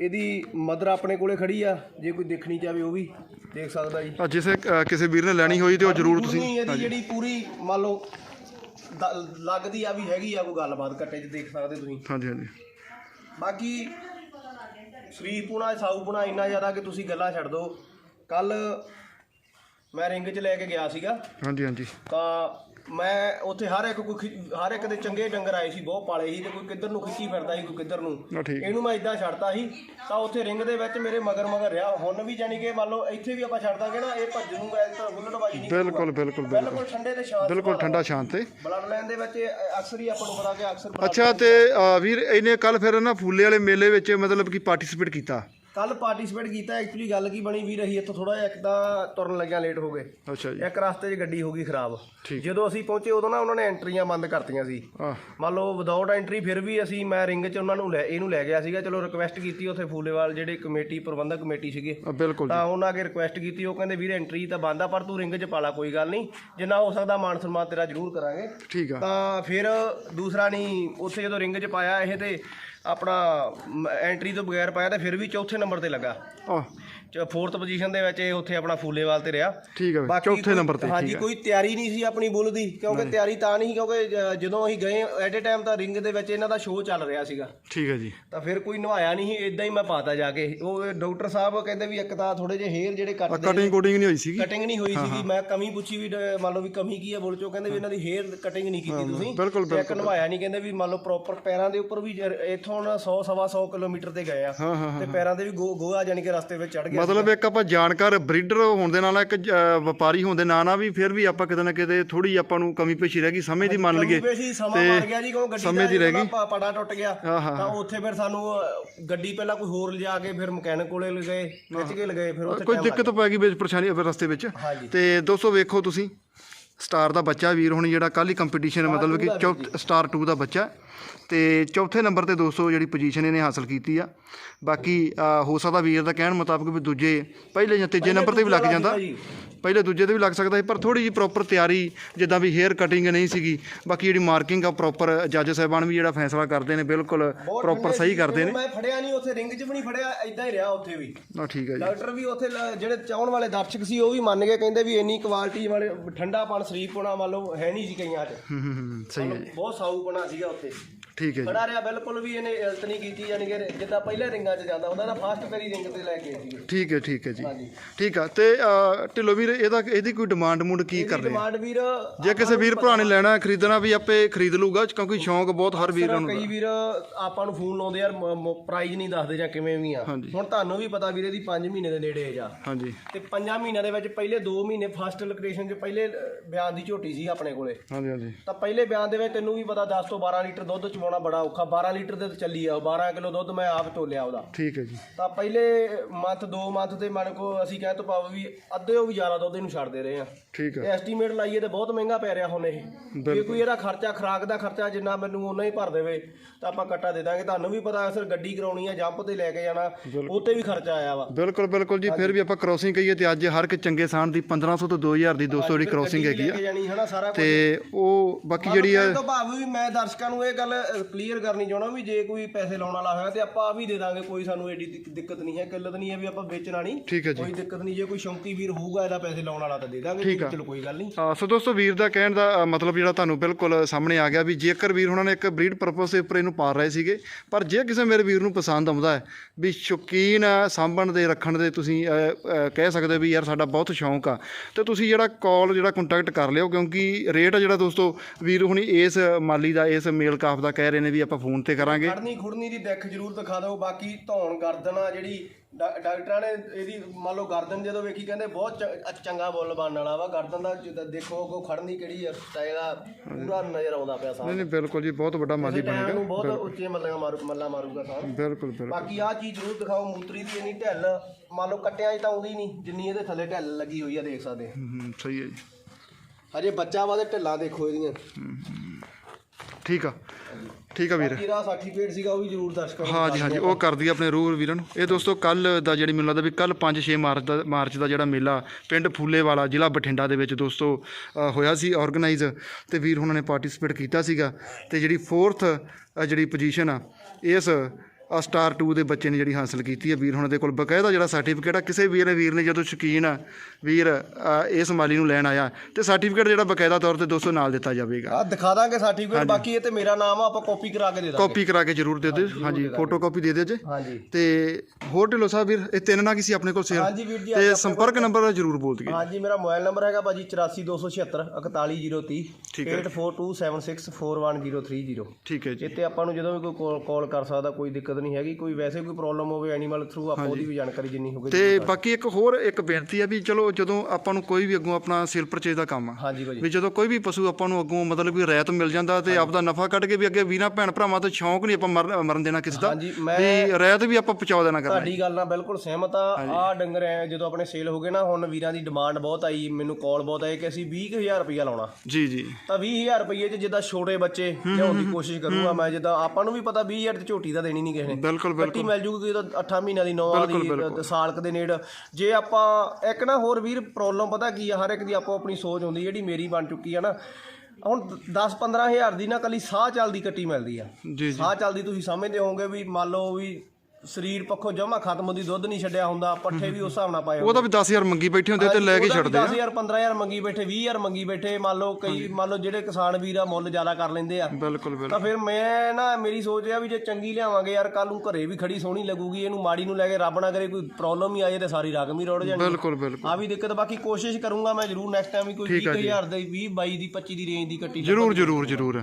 ਇਹਦੀ ਮਦਰ ਆਪਣੇ ਕੋਲੇ ਖੜੀ ਆ ਜੇ ਕੋਈ ਦੇਖਣੀ ਚਾਹਵੇ ਉਹ ਵੀ ਦੇਖ ਸਕਦਾ ਜੀ। ਆ ਜਿਸੇ ਅ, ਕਿਸੇ ਵੀਰ ਨੇ ਲੈਣੀ ਹੋਈ ਤੇ ਉਹ ਜ਼ਰੂਰ ਤੁਸੀਂ ਨਹੀਂ ਇਹਦੀ ਜਿਹੜੀ ਪੂਰੀ ਮੰਨ ਲਓ ਦ- ਲੱਗਦੀ ਆ ਵੀ ਹੈਗੀ ਆ ਕੋਈ ਗੱਲਬਾਤ ਕੱਟੇ 'ਚ ਦੇਖ ਸਕਦੇ ਤੁਸੀਂ। ਹਾਂਜੀ ਹਾਂਜੀ। ਬਾਕੀ ਸਰੀਰ ਪੁਣਾ ਸਾਊ ਪੁਣਾ ਇੰਨਾ ਜ਼ਿਆਦਾ ਕਿ ਤੁਸੀਂ ਗੱਲਾਂ ਛੱਡ ਦਿਓ। ਕੱਲ ਮੈਂ ਰਿੰਗ 'ਚ ਲੈ ਕੇ ਗਿਆ ਸੀਗਾ। ਹਾਂਜੀ ਹਾਂਜੀ। ਤਾਂ ਮੈਂ ਉੱਥੇ ਹਰ ਇੱਕ ਕੋਈ ਖਿ- ਹਰ ਇੱਕ ਦੇ ਚੰਗੇ ਡੰਗਰ ਆਏ ਸੀ ਬਹੁਤ ਪਾਲੇ ਸੀ ਤੇ ਕੋਈ ਕਿੱਧਰ ਨੂੰ ਖਿੱਚੀ ਫਿਰਦਾ ਸੀ ਕੋਈ ਕਿੱਧਰ ਨੂੰ। ਨਾ ਠੀਕ। ਇਹਨੂੰ ਮੈਂ ਇਦਾਂ ਛੱਡਤਾ ਸੀ ਤਾਂ ਉੱਥੇ ਰਿੰਗ ਦੇ ਵਿੱਚ ਮੇਰੇ ਮਗਰ ਮਗਰ ਰਿਹਾ। ਹੁਣ ਵੀ ਜਾਨੀ ਕਿ ਮੰਨ ਲਓ ਇੱਥੇ ਵੀ ਆਪਾਂ ਛੱਡ ਦਾਂਗੇ ਨਾ ਇਹ ਭੱਜ ਨੂੰਗਾ ਇਸ ਤਰ੍ਹਾਂ ਬੁੱਲਟਬਾਜੀ ਨਹੀਂ ਬਿਲਕੁਲ ਬਿਲਕੁਲ ਬਿਲਕੁਲ। ਬਿਲਕੁਲ ਠੰਡੇ ਤੇ ਸ਼ਾਂਤ ਬਿਲਕੁਲ ਠੰਡਾ ਸ਼ਾਂਤ ਤੇ। ਬਲੱਡ ਲਾਈਨ ਦੇ ਵਿੱਚ ਇਹ ਅਕਸਰ ਹੀ ਆਪਾਂ ਨੂੰ ਪਤਾ ਕਿ ਅਕਸਰ blood ਅੱਛਾ ਤੇ ਅ, ਵੀਰ ਇਹਨੇ ਕੱਲ ਫਿਰ ਨਾ ਫੂਲੇ ਵਾਲੇ ਮੇਲੇ ਵਿੱਚ ਮਤਲਬ ਕਿ ਪਾਰਟਿਸਿਪੇਟ ਕੀਤਾ। ਕੱਲ ਪਾਰਟਿਸਿਪੇਟ ਕੀਤਾ ਐਕਚੁਅਲੀ ਗੱਲ ਕੀ ਬਣੀ ਵੀਰ ਅਸੀਂ ਇੱਥੋਂ ਥੋੜਾ ਜਿਹਾ ਇੱਕ ਤਾਂ ਤੁਰਨ ਲੱਗਿਆ ਲੇਟ ਹੋ ਗਏ। ਅੱਛਾ ਜੀ। ਇੱਕ ਰਸਤੇ 'ਚ ਗੱਡੀ ਹੋ ਗਈ ਖਰਾਬ। ਜਦੋਂ ਅਸੀਂ ਪਹੁੰਚੇ ਉਦੋਂ ਨਾ ਉਹਨਾਂ ਨੇ ਐਂਟਰੀਆਂ ਬੰਦ ਕਰਤੀਆਂ ਸੀ। ਮੰਨ ਲਓ ਵਿਦਆਊਟ ਐਂਟਰੀ ਫਿਰ ਵੀ ਅਸੀਂ ਮੈਂ ਰਿੰਗ 'ਚ ਉਹਨਾਂ ਨੂੰ ਲੈ ਇਹਨੂੰ ਲੈ ਗਿਆ ਸੀਗਾ। ਚਲੋ ਰਿਕੁਐਸਟ ਕੀਤੀ ਉੱਥੇ ਫੂਲੇਵਾਲ ਜਿਹੜੇ ਕਮੇਟੀ ਪ੍ਰਬੰਧਕ ਕਮੇਟੀ ਸੀਗੇ। ਬਿਲਕੁਲ ਤਾਂ ਉਹਨਾਂ ਅਗੇ ਰਿਕੁਐਸਟ ਕੀਤੀ ਉਹ ਕਹਿੰਦੇ ਵੀਰ ਐਂਟਰੀ ਤਾਂ ਬੰਦ ਆ ਪਰ ਤੂੰ ਰਿੰਗ 'ਚ ਪਾਲਾ ਕੋਈ ਗੱਲ ਨਹੀਂ। ਜਿੰਨਾ ਹੋ ਸਕਦਾ ਮਾਨ ਸਨਮਾਨ ਤੇਰਾ ਜ਼ਰੂਰ ਕਰਾਂਗੇ। ਠੀਕ ਆ। ਤਾਂ ਫਿਰ ਦੂਸਰਾ ਨਹੀਂ ਉੱਥੇ ਜਦੋਂ ਰਿੰਗ 'ਚ ਪਾਇਆ ਇਹ ਤੇ ਆਪਣਾ ਐਂਟਰੀ ਤੋਂ ਬਗੈਰ ਪਾਇਆ ਤਾਂ ਫਿਰ ਵੀ ਚੌਥੇ ਨੰਬਰ ਤੇ ਲੱਗਾ। ਆਹ। ਫੋਰਥ ਪੋਜੀਸ਼ਨ ਦੇ ਵਿੱਚ ਇਹ ਉੱਥੇ ਆਪਣਾ ਫੂਲੇਵਾਲ ਤੇ ਰਿਹਾ। ਠੀਕ ਹੈ ਬਾਕੀ ਚੌਥੇ ਨੰਬਰ ਤੇ, ਹਾਂਜੀ ਕੋਈ ਤਿਆਰੀ ਨਹੀਂ ਸੀ ਆਪਣੀ ਬੁੱਲ ਦੀ ਕਿਉਂਕਿ ਤਿਆਰੀ ਤਾਂ ਨਹੀਂ ਕਿਉਂਕਿ ਜਦੋਂ ਅਸੀਂ ਗਏ ਐਟ ਏ ਟਾਈਮ ਤਾਂ ਰਿੰਗ ਦੇ ਵਿੱਚ ਇਹਨਾਂ ਦਾ ਸ਼ੋਅ ਚੱਲ ਰਿਹਾ ਸੀਗਾ। ਠੀਕ ਹੈ ਜੀ। ਤਾਂ ਫਿਰ ਕੋਈ ਨਵਾਇਆ ਨਹੀਂ ਇਦਾਂ ਹੀ ਮੈਂ ਪਾਤਾ ਜਾ ਕੇ। ਉਹ ਡਾਕਟਰ ਸਾਹਿਬ ਕਹਿੰਦੇ ਵੀ ਇੱਕ ਤਾਂ ਥੋੜੇ ਜਿਹੇ ਹੇਅਰ ਜਿਹੜੇ ਕੱਟਦੇ ਨੇ, ਕਟਿੰਗ ਕੋਟਿੰਗ ਨਹੀਂ ਹੋਈ ਸੀਗੀ? ਕਟਿੰਗ ਨਹੀਂ ਹੋਈ ਸੀਗੀ। ਮੈਂ ਕਮੀ ਪੁੱਛੀ ਵੀ ਡ- ਮੰਨ ਲਓ ਵੀ ਕਮੀ ਕੀ ਹੈ ਬੋਲ ਚੋ ਕਹਿੰਦੇ ਵੀ ਇਹਨਾਂ ਦੀ ਹੇਅਰ ਕਟਿੰਗ ਨਹੀਂ ਕੀਤੀ ਤੁਸੀਂ। ਬਿਲਕੁਲ, ਤੇ ਇੱਕ ਨਵਾਇਆ ਨਹੀਂ ਕਹਿੰਦੇ ਵੀ ਮੰਨ ਲਓ ਪ੍ਰੋਪਰ ਪੈਰਾਂ ਦੇ ਉੱਪਰ ਵੀ ਜਰ- ਇੱਥੋਂ 100 ਸਵਾ 100 ਕਿਲੋਮੀਟਰ ਤੇ ਗਏ ਆ। ਤੇ ਪੈਰਾਂ ਦੇ ਵੀ ਗੋਹਾ ਜਾਨੀ ਕਿ ਰਸਤੇ ਵਿੱਚ ਚੜ ਗਿਆ। ਮਤਲਬ ਇੱਕ ਆਪਾਂ ਜਾਣਕਾਰ ਬਰੀਡਰ ਹੋਣ ਦੇ ਨਾਲ ਇੱਕ ਅ, ਵਪਾਰੀ ਹੋਣ ਦੇ ਨਾਲ ਨਾ ਵੀ ਫਿਰ ਵੀ ਆਪਾਂ ਕਿਤੇ ਨਾ ਕਿਤੇ ਥੋੜੀ ਆਪਾਂ ਨੂੰ ਕਮੀ ਪੇਸ਼ੀ ਰਹਿ ਗਈ ਸਮੇਂ ਦੀ ਮੰਨ ਲਈਏ ਬੇਸੀ ਸਮਾਂ ਮਰ ਗਿਆ ਜੀ ਕਿਉਂ ਗੱਡੀ ਸਮੇਂ ਦੀ ਰਹਿ ਗਈ। ਪੜਾ ਟੁੱਟ ਗਿਆ। ਹਾਂ, ਹਾਂ, ਤਾਂ ਉੱਥੇ ਫਿਰ ਸਾਨੂੰ ਅ, ਗੱਡੀ ਪਹਿਲਾਂ ਕੋਈ ਹੋਰ ਲਿਜਾ ਕੇ ਫਿਰ ਮਕੈਨਿਕ ਕੋਲੇ ਲਗਏ ਖਿੱਚ ਕੇ ਲਗਏ ਫਿਰ ਉੱਥੇ ਕੋਈ ਦਿੱਕਤ ਪੈ ਗਈ ਵਿੱਚ ਪਰੇਸ਼ਾਨੀ ਅ, ਰਸਤੇ ਵਿੱਚ। ਹਾਂਜੀ। ਤੇ ਦੋਸਤੋ ਵੇਖੋ ਤੁਸੀਂ ਸਟਾਰ ਦਾ ਬੱਚਾ ਵੀਰ ਹੁਣ ਜਿਹੜਾ ਕੱਲ ਹੀ ਕੰਪੀਟੀਸ਼ਨ ਮਤਲਬ ਕਿ ਚੌਥ ਸਟਾਰ 2 ਦਾ ਬੱਚਾ। ਤੇ ਚੌਥੇ ਨੰਬਰ ਤੇ ਦੋਸਤੋ ਜਿਹੜੀ ਪੋਜੀਸ਼ਨ ਇਹਨੇ ਹਾਸਲ ਕੀਤੀ ਆ। ਬਾਕੀ ਹੋ ਸਕਦਾ ਵੀਰ ਦਾ ਕਹਿਣ ਮੁਤਾਬਕ ਵੀ ਦੂਜੇ ਪਹਿਲੇ ਜਾਂ ਤੀਜੇ ਨੰਬਰ ਤੇ ਵੀ ਲੱਗ ਜਾਂਦਾ। ਜੀ। ਪਹਿਲੇ ਦੂਜੇ ਤੇ ਵੀ ਲੱਗ ਸਕਦਾ ਸੀ ਪਰ ਥੋੜੀ ਜਿਹੀ ਪ੍ਰੋਪਰ ਤਿਆਰੀ ਜਿੱਦਾਂ ਵੀ ਹੇਅਰ ਕਟਿੰਗ ਨਹੀਂ ਸੀਗੀ ਬਾਕੀ ਜਿਹੜੀ ਮਾਰਕਿੰਗ ਆ ਪ੍ਰੋਪਰ ਜੱਜ ਸਾਹਿਬਾਨ ਵੀ ਜਿਹੜਾ ਫੈਸਲਾ ਕਰਦੇ ਨੇ ਬਿਲਕੁਲ ਪ੍ਰੋਪਰ ਸਹੀ ਕਰਦੇ ਨੇ। ਮੈਂ ਫੜਿਆ ਨਹੀਂ ਉੱਥੇ ਰਿੰਗ 'ਚ ਵੀ ਨਹੀਂ ਫੜਿਆ ਐਦਾਂ ਹੀ ਰਿਹਾ ਉੱਥੇ ਵੀ। ਨਾ ਠੀਕ ਹੈ ਜੀ। ਡਾਕਟਰ ਵੀ ਉੱਥੇ ਜਿਹੜੇ ਚਾਹਣ ਵਾਲੇ ਦਰਸ਼ਕ ਸੀ ਉਹ ਵੀ ਮੰਨ ਗਏ ਕਹਿੰਦੇ ਵੀ ਇੰਨੀ ਕੁਆਲਿਟੀ ਵਾਲੇ ਠੰਡਾਪਣ ਸਰੀਰਪਣਾ ਮੰਨ ਲਓ ਹੈ ਨਹੀਂ ਸੀ ਕਈਆਂ 'ਚ। ਹੂੰ ਹੂੰ ਸਹੀ ਹੈ ਜੀ। ਬਹੁਤ ਸਾਊਪਣਾ ਸੀਗਾ ਉੱਥੇ। ਠੀਕ ਹੈ ਜੀ। ਖੜਾ ਰਿਹਾ ਬਿਲਕੁਲ ਵੀ ਇਹਨੇ ਇਲਤ ਨਹੀਂ ਕੀਤੀ ਯਾਨੀ ਕਿ ਜਿੱਦਾਂ ਪਹਿਲੇ ਰਿੰਗਾਂ 'ਚ ਜਾਂਦਾ ਹੁੰਦਾ ਤਾਂ ਫਾਸਟ ਪੈਰੀ ਰਿੰਗ ਤੇ ਲੈ ਕੇ ਸੀਗੇ। ਠੀਕ ਹੈ ਠੀਕ ਹੈ ਜੀ। ਹਾਂਜੀ। ਠੀਕ ਆ ਤੇ ਅ, ਢਿੱਲੋਂ ਵੀਰ ਇਹਦਾ ਇਹਦੀ ਕੋਈ ਡਿਮਾਂਡ ਮੁੰਡ ਕੀ ਕਰ ਰਹੇ ਆ? ਡਿਮਾਂਡ ਵੀਰ ਜੇ ਕਿਸੇ ਵੀਰ ਭਰਾ ਨੇ ਲੈਣਾ ਖਰੀਦਣਾ ਵੀ ਆਪੇ ਖਰੀਦ ਲੂਗਾ ਕਿਉਂਕਿ ਸ਼ੌਂਕ ਬਹੁਤ ਹਰ ਵੀਰ ਨੂੰ ਕਈ ਵੀਰ ਆਪਾਂ ਨੂੰ ਫੋਨ ਲਾਉਂਦੇ ਯਾਰ ਪ੍ਰਾਈਜ਼ ਨਹੀਂ ਦੱਸਦੇ ਜਾਂ ਕਿਵੇਂ ਵੀ ਆ। ਹਾਂਜੀ। ਹੁਣ ਤੁਹਾਨੂੰ ਵੀ ਪਤਾ ਵੀਰੇ ਦੀ 5 ਮਹੀਨੇ ਦੇ ਨੇੜੇ ਆ। ਹਾਂਜੀ। ਤੇ 5 ਮਹੀਨਿਆਂ ਦੇ ਵਿੱਚ ਪਹਿਲੇ 2 ਮਹੀਨੇ ਫਸਟ ਲੋਕੇਸ਼ਨ 'ਚ ਪਹਿਲੇ ਅ, ਬਿਆਨ ਦੀ ਝੋਟੀ ਸੀ ਆਪਣੇ ਕੋਲੇ। ਹਾਂਜੀ ਹਾਂਜੀ। ਤਾਂ ਪਹਿਲੇ ਬਿਆਨ ਦੇ ਵਿੱਚ ਤੈਨੂੰ ਵੀ ਪਤਾ 10 ਤੋਂ 12 ਲੀਟਰ ਦੁੱਧ ਚਵਾਉਣਾ ਬੜਾ ਔਖਾ। 12 ਲੀਟਰ ਦੇ ਤਾਂ ਚੱਲੀ ਆ 12 ਕਿਲੋ ਦੁੱਧ ਮੈਂ ਆਪ ਤੋਲਿਆ ਉਹਦਾ। ਠੀਕ ਹੈ ਜੀ। ਤਾਂ ਪਹਿਲੇ ਮੰਥ 2 ਮੰਥ ਤੇ ਮਨ ਕੋ ਅਸੀਂ ਕਹਿ ਤੋਂ ਪਾਵ ਵੀ ਅੱਧੇ ਉਹ ਵੀ ਜ਼ਿਆਦਾ ਦੁੱਧ ਇਹਨੂੰ ਛੱਡਦੇ ਰਹੇ ਆ। ਠੀਕ ਹੈ ਐਸਟੀਮੇਟ ਲਾਈਏ ਤੇ ਬਹੁਤ ਮਹਿੰਗਾ ਪੈ ਰਿਹਾ ਹੁਣ ਇਹ। ਜੇ ਕੋਈ ਇਹਦਾ ਖਰਚਾ ਖਰਾਕ ਦਾ ਖਰਚਾ ਜਿੰਨਾ ਮੈਨੂੰ ਉਹਨਾਂ ਹੀ ਭਰ ਦੇਵੇ ਤਾਂ ਆਪਾਂ ਕੱਟਾ ਦੇ ਦਾਂਗੇ। ਤੁਹਾਨੂੰ ਵੀ ਪਤਾ ਅਸਰ ਗੱਡੀ ਕਰਾਉਣੀ ਆ ਜੰਪ ਤੇ ਲੈ ਕੇ ਜਾਣਾ ਉੱਤੇ ਵੀ ਖਰਚਾ ਆਇਆ ਵਾ। ਬਿਲਕੁਲ ਬਿਲਕੁਲ ਜੀ। ਫਿਰ ਵੀ ਆਪਾਂ ਕ੍ਰੋਸਿੰਗ ਕਹੀਏ ਤੇ ਅੱਜ ਹਰ ਇੱਕ ਚੰਗੇ ਸਾਨ ਦੀ 1500 ਤੋਂ 2000 ਦੀ 200 ਜਿਹੜੀ ਕ੍ਰੋਸਿੰਗ ਹੈਗੀ ਆ। ਤੇ ਉਹ ਬਾਕੀ ਜਿਹੜੀ ਆ ਤੋਂ ਭਾਵ ਵੀ ਮੈਂ ਦਰਸ਼ਕਾਂ ਨੂੰ ਇਹ ਗੱਲ ਕਲੀਅਰ ਕਰਨੀ ਚਾਹਣਾ ਵੀ ਜੇ ਕੋਈ ਪੈਸੇ ਲਾਉਣ ਵਾਲਾ ਹੋਇਆ ਤੇ ਆਪਾਂ ਆ ਵੀ ਦੇ ਦਾਂਗੇ ਕੋਈ ਸਾਨੂੰ ਐਡੀ ਦਿੱਕ- ਦਿੱਕਤ ਨਹੀਂ ਹੈ ਕਿੱਲਤ ਨਹੀਂ ਹੈ ਵੀ ਆਪਾਂ ਵੇਚਣਾ ਨਹੀਂ। ਠੀਕ ਹੈ ਜੀ। ਕੋਈ ਦਿੱਕਤ ਨਹੀਂ ਜੇ ਕੋਈ ਸ਼ੌਂਕੀ ਵੀਰ ਹੋਊਗਾ ਇਹਦਾ ਪੈਸੇ ਲਾਉਣ ਵਾਲਾ ਤਾਂ ਦੇ ਦਾਂਗੇ ਚਲੋ ਕੋਈ ਗੱਲ ਨਹੀਂ। ਆ, ਸੋ ਦੋਸਤੋ ਵੀਰ ਦਾ ਕਹਿਣ ਦਾ ਅ, ਮਤਲਬ ਜਿਹੜਾ ਤੁਹਾਨੂੰ ਬਿਲਕੁਲ ਸਾਹਮਣੇ ਆ ਗਿਆ ਵੀ ਜੇਕਰ ਵੀਰ ਉਹਨਾਂ ਨੇ ਇੱਕ ਬਰੀਡ ਪਰਪਸ ਦੇ ਉੱਪਰ ਇਹਨੂੰ ਪਾਲ ਰਹੇ ਸੀਗੇ ਪਰ ਜੇ ਕਿਸੇ ਮੇਰੇ ਵੀਰ ਨੂੰ ਪਸੰਦ ਆਉਂਦਾ ਹੈ ਵੀ ਸ਼ੌਕੀਨ ਆ ਸਾਂਭਣ ਦੇ ਰੱਖਣ ਦੇ ਤੁਸੀਂ ਅ, ਅ, ਕਹਿ ਸਕਦੇ ਵੀ ਯਾਰ ਸਾਡਾ ਬਹੁਤ ਸ਼ੌਂਕ ਆ ਤੇ ਤੁਸੀਂ ਜਿਹੜਾ ਕਾਲ ਜਿਹੜਾ ਕੰਟੈਕਟ ਕਰ ਲਿਓ ਕਿਉਂਕਿ ਰੇਟ ਆ ਜਿਹੜਾ ਦੋਸਤੋ ਵੀਰ ਹੁਣੀ ਇਸ ਮਾਲੀ ਦਾ ਇਸ ਮੇਲ ਕਾਫ ਦਾ ਕਹਿ ਰਹੇ ਨੇ ਵੀ ਆਪਾਂ ਫੋਨ ਤੇ ਕਰਾਂਗੇ। ਖੜਨੀ ਖੁੜਨੀ ਦੀ ਦਿੱਖ ਜ਼ਰੂਰ ਦਿਖਾ ਦਿਓ। ਬਾਕੀ ਧੌਣ ਗਰਦਨ ਆ ਜਿਹੜੀ ਡਾ- ਡਾਕਟਰਾਂ ਨੇ ਇਹਦੀ ਮੰਨ ਲਓ ਗਰਦਨ ਜਦੋਂ ਵੇਖੀ ਕਹਿੰਦੇ ਬਹੁਤ ਚ- ਚੰਗਾ ਬੁੱਲ ਬਣਨ ਵਾਲਾ ਵਾ। ਗਰਦਨ ਦਾ ਜਿੱਦਾਂ ਦੇਖੋ ਕੋ ਖੜਨੀ ਕਿਹੜੀ ਸਟਾਈਲ ਆ ਪੂਰਾ ਨਜ਼ਰ ਆਉਂਦਾ ਪਿਆ ਨਹੀਂ ਸਾਹਮਣੇ। ਨਹੀਂ ਬਿਲਕੁਲ ਜੀ ਬਹੁਤ ਵੱਡਾ ਮਾਲੀ ਟਾਈਮ ਬਣੇਗਾ ਨੂੰ ਬਹੁਤ ਉੱਚੇ ਮੱਲਾਂ ਮਾਰੂ ਮੱਲਾ ਮਾਰੂਗਾ ਸਾਹ ਬਿਲਕੁਲ ਬਿਲਕੁਲ। ਬਾਕੀ ਆਹ ਚੀਜ਼ ਜ਼ਰੂਰ ਦਿਖਾਓ ਮੂਤਰੀ ਦੀ ਇੰਨੀ ਢਿੱਲ ਮੰਨ ਲਓ ਕੱਟਿਆਂ 'ਚ ਤਾਂ ਆਉਂਦੀ ਨਹੀਂ ਜਿੰਨੀ ਇਹਦੇ ਥੱਲੇ ਢਿੱਲ ਲੱਗੀ ਹੋਈ ਆ ਦੇਖ ਸਕਦੇ ਹੂੰ, ਹੂੰ, ਸਹੀ ਹੈ ਜੀ। ਹਜੇ ਬੱਚਾ ਵਾ ਤੇ ਢਿੱਲਾਂ ਦੇਖੋ ਇਹਦੀਆਂ। ਠੀਕ ਆ। ਠੀਕ ਆ ਵੀਰ। ਜਿਹੜਾ ਸਰਟੀਫਿਕੇਟ ਸੀਗਾ ਉਹ ਵੀ ਜ਼ਰੂਰ ਦਰਸ਼ਕਾਂ ਨੂੰ ਹਾਂ ਜੀ ਹਾਂ ਜੀ ਉਹ ਕਰਦੀ ਆਪਣੇ ਰੂਹ ਵੀਰਾਂ ਨੂੰ। ਇਹ ਦੋਸਤੋ ਕੱਲ ਦਾ ਜਿਹੜੀ ਮੈਨੂੰ ਲੱਗਦਾ ਵੀ ਕੱਲ 5-6 ਮਾਰਚ ਦਾ ਮਾਰਚ ਦਾ ਜਿਹੜਾ ਮੇਲਾ ਪਿੰਡ ਫੂਲੇਵਾਲਾ ਜ਼ਿਲ੍ਹਾ ਬਠਿੰਡਾ ਦੇ ਵਿੱਚ ਦੋਸਤੋ ਹੋਇਆ ਸੀ ਆਰਗੇਨਾਈਜ਼ ਤੇ ਵੀਰ ਉਹਨਾਂ ਨੇ ਪਾਰਟਿਸਿਪੇਟ ਕੀਤਾ ਸੀਗਾ। ਤੇ ਜਿਹੜੀ 4th ਜਿਹੜੀ ਪੋਜੀਸ਼ਨ ਆ ਇਸ ਆ ਸਟਾਰ 2 ਦੇ ਬੱਚੇ ਨੇ ਜਿਹੜੀ ਹਾਸਲ ਕੀਤੀ ਹੈ। ਵੀਰ ਹੁਣਾਂ ਦੇ ਕੋਲ ਬਕਾਇਦਾ ਜਿਹੜਾ ਸਰਟੀਫਿਕੇਟ ਆ ਕਿਸੇ ਵੀਰ ਨੇ ਵੀਰ ਨੇ ਜਦੋਂ ਸ਼ੌਕੀਨ ਆ ਵੀਰ ਇਸ ਮਾਲੀ ਨੂੰ ਲੈਣ ਆਇਆ ਤੇ ਸਰਟੀਫਿਕੇਟ ਜਿਹੜਾ ਬਕਾਇਦਾ ਤੌਰ ਤੇ ਦੋਸਤੋ ਨਾਲ ਦਿੱਤਾ ਜਾਵੇਗਾ। ਆ ਦਿਖਾ ਦਾਂਗੇ ਸਰਟੀਫਿਕੇਟ ਬਾਕੀ ਇਹ ਤੇ ਮੇਰਾ ਨਾਮ ਆ ਆਪਾਂ ਕਾਪੀ ਕਰਾ ਕੇ ਦੇ ਦਾਂਗੇ। ਕਾਪੀ ਕਰਾ ਕੇ ਜ਼ਰੂਰ ਦੇ ਦਿਓ। ਹਾਂਜੀ ਫੋਟੋ ਕਾਪੀ ਦੇ ਦਿਓ ਜੀ। ਹਾਂਜੀ। ਤੇ ਹੋਰ ਢਿੱਲੋਂ ਸਾਹਿਬ ਵੀਰ ਇਹ ਤਿੰਨ ਨਾ ਕਿਸੇ ਆਪਣੇ ਕੋਲ ਜੀ ਤੇ ਸੰਪਰਕ ਨੰਬਰ ਜ਼ਰੂਰ ਬੋਲ ਦਈਏ। ਹਾਂਜੀ ਮੇਰਾ ਮੋਬਾਈਲ ਨੰਬਰ ਹੈਗਾ ਭਾਜੀ 84276 41030 ਠੀਕ ਹੈ। 8427641030 ਠੀਕ ਹੈ ਜੀ। ਇੱਥੇ ਆਪਾਂ ਨੂੰ ਜਦੋਂ ਵੀ ਕੋਈ ਕਾਲ ਕਰ ਸਕਦਾ ਕੋਈ ਦਿੱਕਤ ਨਹੀਂ ਹੈਗੀ ਕੋਈ ਵੈਸੇ ਕੋਈ ਪ੍ਰੋਬਲਮ ਹੋਵੇ ਐਨੀਮਲ ਥਰੂ ਆਪਾਂ ਉਹਦੀ ਵੀ ਜਾਣਕਾਰੀ ਜਿੰਨੀ ਹੋਵੇ ਤੇ ਬਾਕੀ ਇੱਕ ਹੋਰ ਇੱਕ ਬੇਨਤੀ ਆ ਵੀ ਚਲੋ ਜਦੋਂ ਆਪਾਂ ਨੂੰ ਕੋਈ ਵੀ ਅੱਗੋਂ ਆਪਣਾ ਸੇਲ ਪਰਚੇਜ ਦਾ ਕੰਮ ਆ ਵੀ ਜਦੋਂ ਕੋਈ ਵੀ ਪਸ਼ੂ ਆਪਾਂ ਨੂੰ ਅੱਗੋਂ ਮਤਲਬ ਵੀ ਰਹਿਤ ਮਿਲ ਜਾਂਦਾ ਤੇ ਆਪਦਾ ਨਫਾ ਕੱਢ ਕੇ ਵੀ ਅੱਗੇ ਵੀਰਾਂ ਭੈਣ ਭਰਾਵਾਂ ਤੋਂ ਸ਼ੌਂਕ ਨਹੀਂ ਆਪਾਂ ਮਰਨ ਮਰਨ ਦੇਣਾ ਕਿਸੇ ਦਾ ਵੀ ਰਹਿਤ ਵੀ ਆਪਾਂ ਪਹੁੰਚਾ ਦੇਣਾ ਕਰਨਾ। ਤੁਹਾਡੀ ਗੱਲ ਨਾਲ ਬਿਲਕੁਲ ਸਹਿਮਤ ਆ। ਆ ਡੰਗਰ ਐ ਜਦੋਂ ਆਪਣੇ ਸੇਲ ਹੋ ਗਏ ਨਾ ਹੁਣ ਵੀਰਾਂ ਦੀ ਡਿਮਾਂਡ ਬਹੁਤ ਆਈ ਮੈਨੂੰ ਕਾਲ ਬਹੁਤ ਆਏ ਕਿ ਅਸੀਂ 20000 ਰੁਪਇਆ ਲਾਉਣਾ। ਜੀ ਜੀ। ਤਾਂ 20000 ਰੁਪਏ ਚ ਜਿੱਦਾਂ ਛੋਟੇ ਬੱਚੇ ਲਿਆਉਣ ਦੀ ਕੋਸ਼ਿਸ਼ ਕਰੂੰਗਾ ਮੈਂ ਜਿੱਦਾਂ ਆਪਾਂ ਨੂੰ ਵੀ ਪਤਾ 20000 ਤੇ ਝੋਟੀ ਤਾਂ ਦੇਣੀ ਨਹੀਂ ਨੇ ਬਿਲਕੁਲ ਬਿਲਕੁਲ। ਕੱਟੀ ਮਿਲ ਜੂਗੀ ਤਾਂ 8 ਮਹੀਨਿਆਂ ਦੀ 9 ਦੀ ਸਾਲਕ ਦੇ ਨੇੜ। ਜੇ ਆਪਾਂ ਇੱਕ ਨਾ ਹੋਰ ਵੀਰ ਪ੍ਰੋਬਲਮ ਪਤਾ ਕੀ ਆ ਹਰ ਇੱਕ ਦੀ ਆਪੋ ਆਪਣੀ ਸੋਚ ਹੁੰਦੀ ਜਿਹੜੀ ਮੇਰੀ ਬਣ ਚੁੱਕੀ ਆ ਨਾ। ਹੁਣ 10 15000 ਦੀ ਨਾ ਕੱਲੀ ਸਾਹ ਚੱਲਦੀ ਕੱਟੀ ਮਿਲਦੀ ਆ। ਸਾਹ ਚੱਲਦੀ ਤੁਸੀਂ ਸਮਝਦੇ ਹੋਵੋਗੇ ਵੀ ਮੰਨ ਲਓ ਵੀ ਸਰੀਰ ਪੱਖੋਂ ਜਮਾ ਖਤਮ ਹੁੰਦੀ ਦੁੱਧ ਨਹੀਂ ਛੱਡਿਆ ਹੁੰਦਾ ਪੱਠੇ ਵੀ ਉਸ ਹਿਸਾਬ ਨਾਲ ਪਾਏ ਹੁੰਦੇ। ਉਹਦਾ ਵੀ 10000 ਮੰਗੀ ਬੈਠੇ ਹੁੰਦੇ ਤੇ ਲੈ ਕੇ ਛੱਡਦੇ ਆ। 10000 15000 ਮੰਗੀ ਬੈਠੇ 20000 ਮੰਗੀ ਬੈਠੇ ਮੰਨ ਲਓ ਕਈ ਮੰਨ ਲਓ ਜਿਹੜੇ ਕਿਸਾਨ ਵੀਰ ਆ ਮੁੱਲ ਜ਼ਿਆਦਾ ਕਰ ਲੈਂਦੇ ਆ। ਬਿਲਕੁਲ ਬਿਲਕੁਲ। ਤਾਂ ਫਿਰ ਮੈਂ ਨਾ ਮੇਰੀ ਸੋਚ ਆ ਵੀ ਜੇ ਚੰਗੀ ਲਿਆਵਾਂਗੇ ਯਾਰ ਕੱਲ ਨੂੰ ਘਰੇ ਵੀ ਖੜੀ ਸੋਹਣੀ ਲੱਗੂਗੀ ਇਹਨੂੰ ਮਾੜੀ ਨੂੰ ਲੈ ਕੇ ਰੱਬ ਨਾ ਕਰੇ ਕੋਈ ਪ੍ਰੋਬਲਮ ਹੀ ਆ ਜਾਏ ਤੇ ਸਾਰੀ ਰਕਮ ਹੀ ਰੁੜ ਜਾਣੀ। ਬਿਲਕੁਲ ਬਿਲਕੁਲ। ਆ ਵੀ ਦਿੱਕਤ ਬਾਕੀ ਕੋਸ਼ਿਸ਼ ਕਰੂੰਗਾ ਮੈਂ ਜ਼ਰੂਰ ਨੈਕਸਟ ਟਾਈਮ ਵੀ ਕੋਈ 20000 ਦੇ 20 22 ਦੀ 25 ਦੀ ਰੇਂਜ ਦੀ ਕੱਟੀ ਜਰੂਰ ਜਰੂਰ ਜਰੂਰ।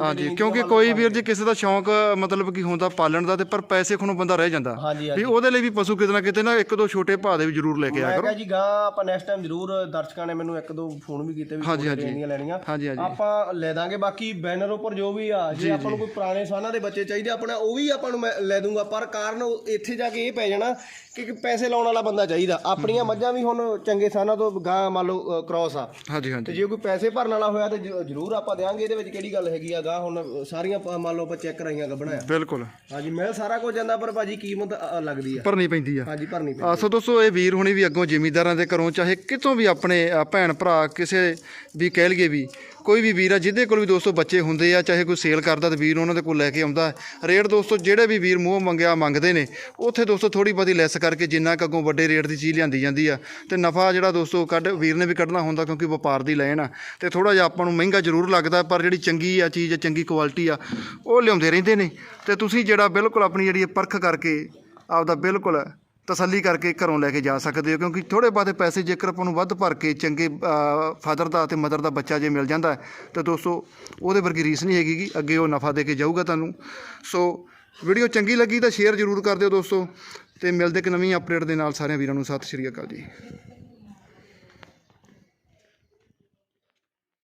ਹਾਂਜੀ ਕਿਉਂਕਿ ਕੋਈ ਵੀਰ ਜੀ ਕਿਸੇ ਦਾ ਸ਼ੌਂਕ ਮਤਲਬ ਕੀ ਹੁੰਦਾ ਪਾਲਣ ਦਾ ਤੇ ਪਰ ਪੈਸੇ ਖਣੋਂ ਬੰਦਾ ਰਹਿ ਜਾਂਦਾ। ਹਾਂਜੀ ਵੀ ਉਹਦੇ ਲਈ ਵੀ ਪਸ਼ੂ ਕਿਤੇ ਨਾ ਕਿਤੇ ਨਾ ਇੱਕ ਦੋ ਛੋਟੇ ਭਾਅ ਦੇ ਵੀ ਜਰੂਰ ਲੈ ਕੇ ਆਇਆ ਮੈਂ ਕਿਹਾ ਜੀ ਗਾਂ ਆਪਾਂ ਨੈਕਸਟ ਟਾਈਮ ਜ਼ਰੂਰ ਦਰਸ਼ਕਾਂ ਨੇ ਮੈਨੂੰ ਇੱਕ ਦੋ ਫੋਨ ਵੀ ਕੀਤੇ ਵੀ ਹਾਂਜੀ, ਕੋਈ ਹਾਂਜੀ। ਟ੍ਰੇਨਿੰਗਾਂ ਲੈਣੀਆਂ। ਹਾਂਜੀ ਹਾਂਜੀ। ਆਪਾਂ ਲੈ ਦਾਂਗੇ ਬਾਕੀ ਬੈਨਰ ਉੱਪਰ ਜੋ ਵੀ ਆ ਜੇ ਆਪਾਂ ਨੂੰ ਕੋਈ ਪੁਰਾਣੇ ਸਾਨਾਂ ਦੇ ਬੱਚੇ ਚਾਹੀਦੇ ਆਪਣਾ ਉਹ ਵੀ ਆਪਾਂ ਨੂੰ ਮੈਂ ਲੈ ਦੂੰਗਾ। ਪਰ ਕਾਰਨ ਉਹ ਇੱਥੇ ਜਾ ਕੇ ਇਹ ਪੈ ਜਾਣਾ ਕਿ ਕਿ ਪੈਸੇ ਲਾਉਣ ਵਾਲਾ ਬੰਦਾ ਚਾਹੀਦਾ। ਆਪਣੀਆਂ ਮੱਝਾਂ ਵੀ ਹੁਣ ਚੰਗੇ ਸਾਨਾਂ ਤੋਂ ਗਾਂ ਮੰਨ ਲਓ ਕ੍ਰਾਸ ਆ। ਹਾਂਜੀ ਤੇ ਹਾਂਜੀ ਜੇ ਕੋਈ ਪੈਸੇ ਭਰਨ ਵਾਲਾ ਹੋਇਆ ਤੇ ਜ- ਜ਼ਰੂਰ ਆਪਾਂ ਦੇਾਂਗੇ ਇਹਦੇ ਵਿੱਚ ਕਿਹੜੀ ਗੱਲ ਹੈਗੀ ਆ? ਗਾਂ ਹੁਣ ਸਾਰੀਆਂ ਆਪਾਂ ਮੰਨ ਲਓ ਆਪਾਂ ਚੈੱਕ ਕਰਾਈਆਂ ਗੱਬਣਾ ਆ। ਬਿਲਕੁਲ। ਹਾਂਜੀ ਮੈਂ ਸਾਰਾ ਕੁਝ ਜਾਂਦਾ ਪਰ ਭਾਜੀ ਕੀਮਤ ਅ, ਲੱਗਦੀ ਆ? ਭਰਨੀ ਪੈਂਦੀ ਆ। ਹਾਂਜੀ ਭਰਨੀ ਪਈ ਆ ਸੋ ਦੋਸਤੋ ਇਹ ਵੀਰ ਹੁਣੀ ਵੀ ਅੱਗੋਂ ਜ਼ਿਮੀਂਦਾਰਾਂ ਦੇ ਘਰੋਂ ਚਾਹੇ ਕਿਤੋਂ ਵੀ ਆਪਣੇ ਅ, ਭੈਣ ਭਰਾ ਕਿਸੇ ਵੀ ਕਹਿ ਲਈਏ ਵੀ ਕੋਈ ਵੀ ਵੀਰ ਆ, ਜਿਹਦੇ ਕੋਲ ਵੀ ਦੋਸਤੋ ਬੱਚੇ ਹੁੰਦੇ ਆ, ਚਾਹੇ ਕੋਈ ਸੇਲ ਕਰਦਾ ਤੇ ਵੀਰ ਉਹਨਾਂ ਦੇ ਕੋਲ ਲੈ ਕੇ ਆਉਂਦਾ। ਰੇਟ ਦੋਸਤੋ, ਜਿਹੜੇ ਵੀ ਵੀਰ ਮੂੰਹ ਮੰਗਿਆ, ਮੰਗਦੇ ਨੇ। ਉੱਥੇ ਦੋਸਤੋ ਥੋੜੀ ਬਹੁਤੀ ਲੈਸ ਕਰਕੇ ਜਿੰਨਾ ਕੁ ਅੱਗੋਂ ਵੱਡੇ ਰੇਟ ਦੀ ਚੀਜ਼ ਲਿਆਂਦੀ ਜਾਂਦੀ ਆ। ਤੇ ਨਫਾ ਜਿਹੜਾ ਦੋਸਤੋ ਕੱਢ, ਵੀਰ ਨੇ ਵੀ ਕੱਢਣਾ ਹੁੰਦਾ ਕਿਉਂਕਿ ਵਪਾਰ ਦੀ ਲੈਣ ਆ। ਤੇ ਥੋੜਾ ਜਿਹਾ ਆਪਾਂ ਨੂੰ ਮਹਿੰਗਾ ਜ਼ਰੂਰ ਲੱਗਦਾ, ਪਰ ਜਿਹੜੀ ਚੰਗੀ ਆ ਚੀਜ਼, ਚੰਗੀ ਕੁਆਲਿਟੀ ਆ, ਉਹ ਲਿਆਉਂਦੇ ਰਹਿੰਦੇ ਨੇ। ਤੇ ਤੁਸੀਂ ਜਿਹੜਾ ਬਿਲਕੁਲ ਆਪਣੀ ਜਿਹੜੀ ਪਰਖ ਕਰਕੇ ਆਪਦਾ ਬਿਲਕੁਲ ਤਸੱਲੀ ਕਰਕੇ ਘਰੋਂ ਲੈ ਕੇ ਜਾ ਸਕਦੇ ਹੋ, ਕਿਉਂਕਿ ਥੋੜੇ ਬਾਤੇ ਪੈਸੇ ਜੇਕਰ ਆਪਾਂ ਨੂੰ ਵੱਧ ਭਰ ਕੇ ਚੰਗੇ ਫਾਦਰ ਦਾ ਤੇ ਮਦਰ ਦਾ ਬੱਚਾ ਜੇ ਮਿਲ ਜਾਂਦਾ ਤਾਂ ਦੋਸਤੋ ਉਹਦੇ ਵਰਗੀ ਰੀਸ ਨਹੀਂ ਹੈਗੀ ਕਿ ਅੱਗੇ ਉਹ ਨਫਾ ਦੇ ਕੇ ਜਾਊਗਾ ਤੁਹਾਨੂੰ। ਸੋ ਵੀਡੀਓ ਚੰਗੀ ਲੱਗੀ ਤਾਂ ਸ਼ੇਅਰ ਜ਼ਰੂਰ ਕਰ ਦਿਓ ਦੋਸਤੋ, ਤੇ ਮਿਲਦੇ ਇੱਕ ਨਵੀਂ ਅਪਡੇਟ ਦੇ ਨਾਲ ਸਾਰਿਆਂ ਵੀਰਾਂ ਨੂੰ। ਸਤਿ ਸ਼੍ਰੀ ਅਕਾਲ ਜੀ।